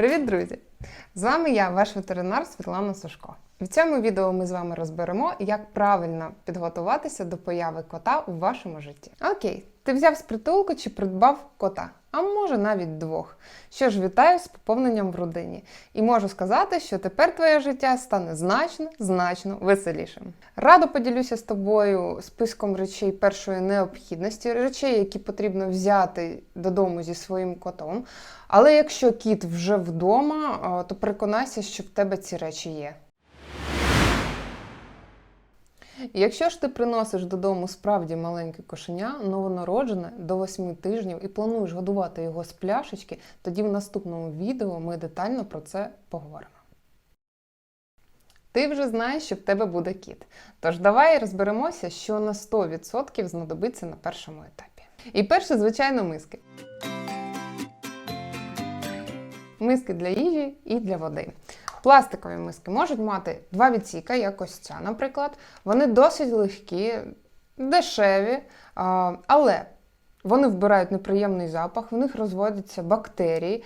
Привіт, друзі! З вами я, ваш ветеринар Світлана Сушко. В цьому відео ми з вами розберемо, як правильно підготуватися до появи кота у вашому житті. Окей, ти взяв з притулку чи придбав кота, а може навіть двох. Що ж, вітаю з поповненням в родині. І можу сказати, що тепер твоє життя стане значно, значно веселішим. Радо поділюся з тобою списком речей першої необхідності, речей, які потрібно взяти додому зі своїм котом. Але якщо кіт вже вдома, то переконайся, що в тебе ці речі є. Якщо ж ти приносиш додому справді маленьке кошеня, новонароджене до 8 тижнів і плануєш годувати його з пляшечки, тоді в наступному відео ми детально про це поговоримо. Ти вже знаєш, що в тебе буде кіт. Тож давай розберемося, що на 100% знадобиться на першому етапі. І перше, звичайно, миски. Миски для їжі і для води. Пластикові миски можуть мати два відсіка, як ось ця, наприклад. Вони досить легкі, дешеві, але вони вбирають неприємний запах, в них розводяться бактерії.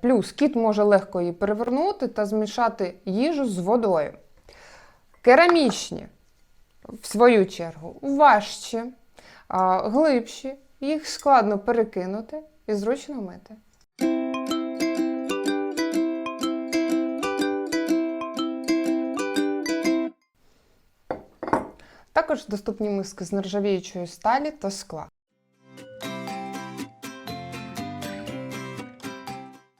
Плюс кіт може легко її перевернути та змішати їжу з водою. Керамічні, в свою чергу, важчі, глибші, їх складно перекинути і зручно мити. Також доступні миски з нержавіючої сталі та скла.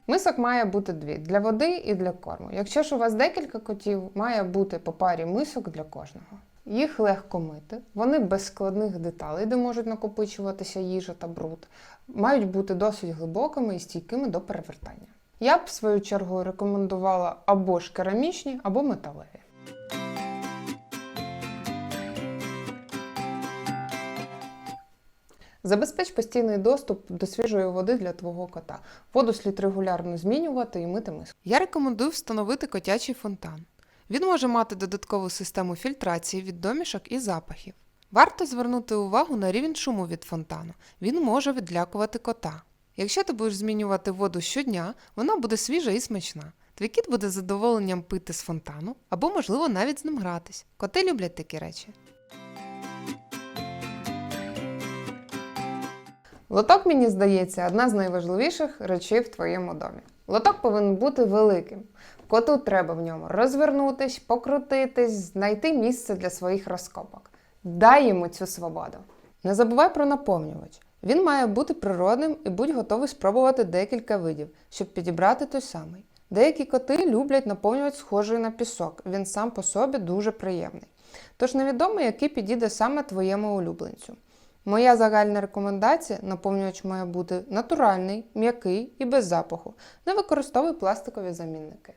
Мисок має бути дві для води і для корму. Якщо ж у вас декілька котів, має бути по парі мисок для кожного. Їх легко мити, вони без складних деталей, де можуть накопичуватися їжа та бруд, мають бути досить глибокими і стійкими до перевертання. Я б, в свою чергу, рекомендувала або ж керамічні, або металеві. Забезпеч постійний доступ до свіжої води для твого кота. Воду слід регулярно змінювати і мити миску. Я рекомендую встановити котячий фонтан. Він може мати додаткову систему фільтрації від домішок і запахів. Варто звернути увагу на рівень шуму від фонтану. Він може відлякувати кота. Якщо ти будеш змінювати воду щодня, вона буде свіжа і смачна. Твій кіт буде задоволенням пити з фонтану або, можливо, навіть з ним гратись. Коти люблять такі речі. Лоток, мені здається, одна з найважливіших речей в твоєму домі. Лоток повинен бути великим. Коту треба в ньому розвернутись, покрутитись, знайти місце для своїх розкопок. Дай йому цю свободу. Не забувай про наповнювач. Він має бути природним і будь готовий спробувати декілька видів, щоб підібрати той самий. Деякі коти люблять наповнювач схожий на пісок, він сам по собі дуже приємний. Тож невідомо, який підійде саме твоєму улюбленцю. Моя загальна рекомендація: наповнювач має бути натуральний, м'який і без запаху. Не використовуй пластикові замінники.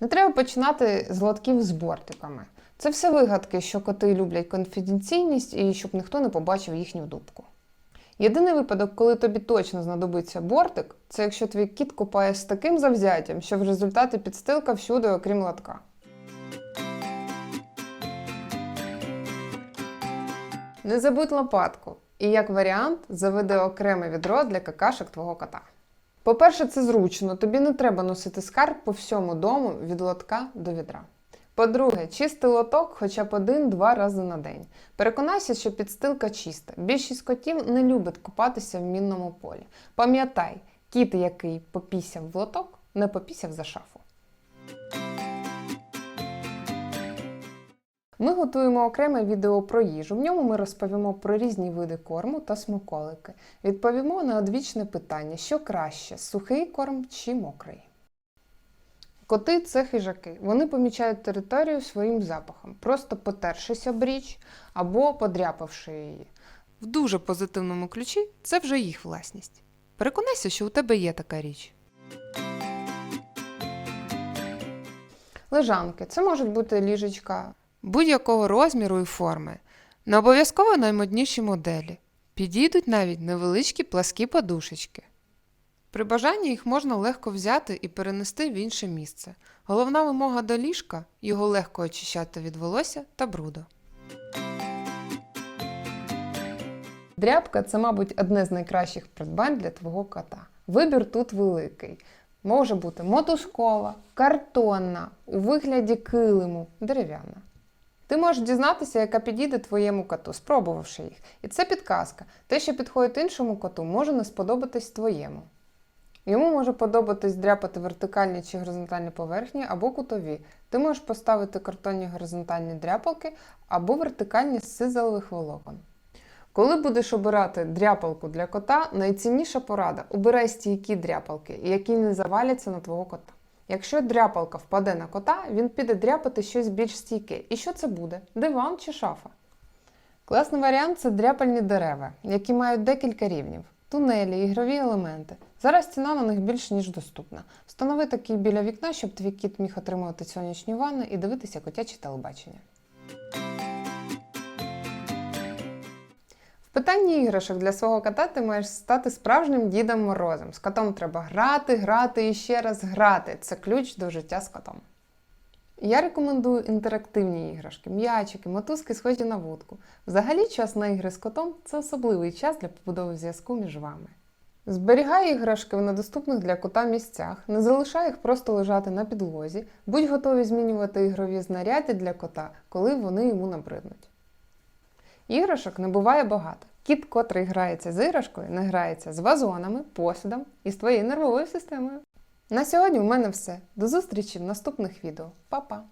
Не треба починати з лотків з бортиками. Це все вигадки, що коти люблять конфіденційність і щоб ніхто не побачив їхню дубку. Єдиний випадок, коли тобі точно знадобиться бортик, це якщо твій кіт купає з таким завзяттям, що в результаті підстилка всюди, окрім лотка. Не забудь лопатку. І як варіант, заведи окреме відро для какашок твого кота. По-перше, це зручно, тобі не треба носити скарб по всьому дому від лотка до відра. По-друге, чисти лоток хоча б один-два рази на день. Переконайся, що підстилка чиста. Більшість котів не любить купатися в мінному полі. Пам'ятай, кіт, який попісяв в лоток, не попісяв за шафу. Ми готуємо окреме відео про їжу. В ньому ми розповімо про різні види корму та смаколики. Відповімо на одвічне питання, що краще сухий корм чи мокрий. Коти це хижаки. Вони помічають територію своїм запахом, просто потершись об річ або подряпавши її. В дуже позитивному ключі це вже їх власність. Переконайся, що у тебе є така річ. Лежанки це можуть бути ліжечка будь-якого розміру і форми. Не обов'язково наймодніші моделі. Підійдуть навіть невеличкі пласкі подушечки. При бажанні їх можна легко взяти і перенести в інше місце. Головна вимога до ліжка його легко очищати від волосся та бруду. Дрябка це, мабуть, одне з найкращих придбань для твого кота. Вибір тут великий. Може бути мотузкова, картонна, у вигляді килиму, дерев'яна. Ти можеш дізнатися, яка підійде твоєму коту, спробувавши їх. І це підказка. Те, що підходить іншому коту, може не сподобатись твоєму. Йому може подобатись дряпати вертикальні чи горизонтальні поверхні або кутові. Ти можеш поставити картонні горизонтальні дряпалки або вертикальні з сизалових волокон. Коли будеш обирати дряпалку для кота, найцінніша порада обирай стійкі дряпалки, які не заваляться на твого кота. Якщо дряпалка впаде на кота, він піде дряпати щось більш стійке. І що це буде? Диван чи шафа? Класний варіант це дряпальні дерева, які мають декілька рівнів, тунелі, ігрові елементи. Зараз ціна на них більш ніж доступна. Встанови такий біля вікна, щоб твій кіт міг отримувати сонячні ванни і дивитися котяче телебачення. В питанні іграшок для свого кота ти маєш стати справжнім дідом морозом. З котом треба грати, грати і ще раз грати. Це ключ до життя з котом. Я рекомендую інтерактивні іграшки, м'ячики, мотузки схожі на вудку. Взагалі, час на ігри з котом це особливий час для побудови зв'язку між вами. Зберігай іграшки в недоступних для кота місцях, не залишай їх просто лежати на підлозі, будь готові змінювати ігрові знаряддя для кота, коли вони йому набриднуть. Іграшок не буває багато. Кіт, котрий грається з іграшкою, не грається з вазонами, посудом і з твоєю нервовою системою. На сьогодні у мене все. До зустрічі в наступних відео. Па-па!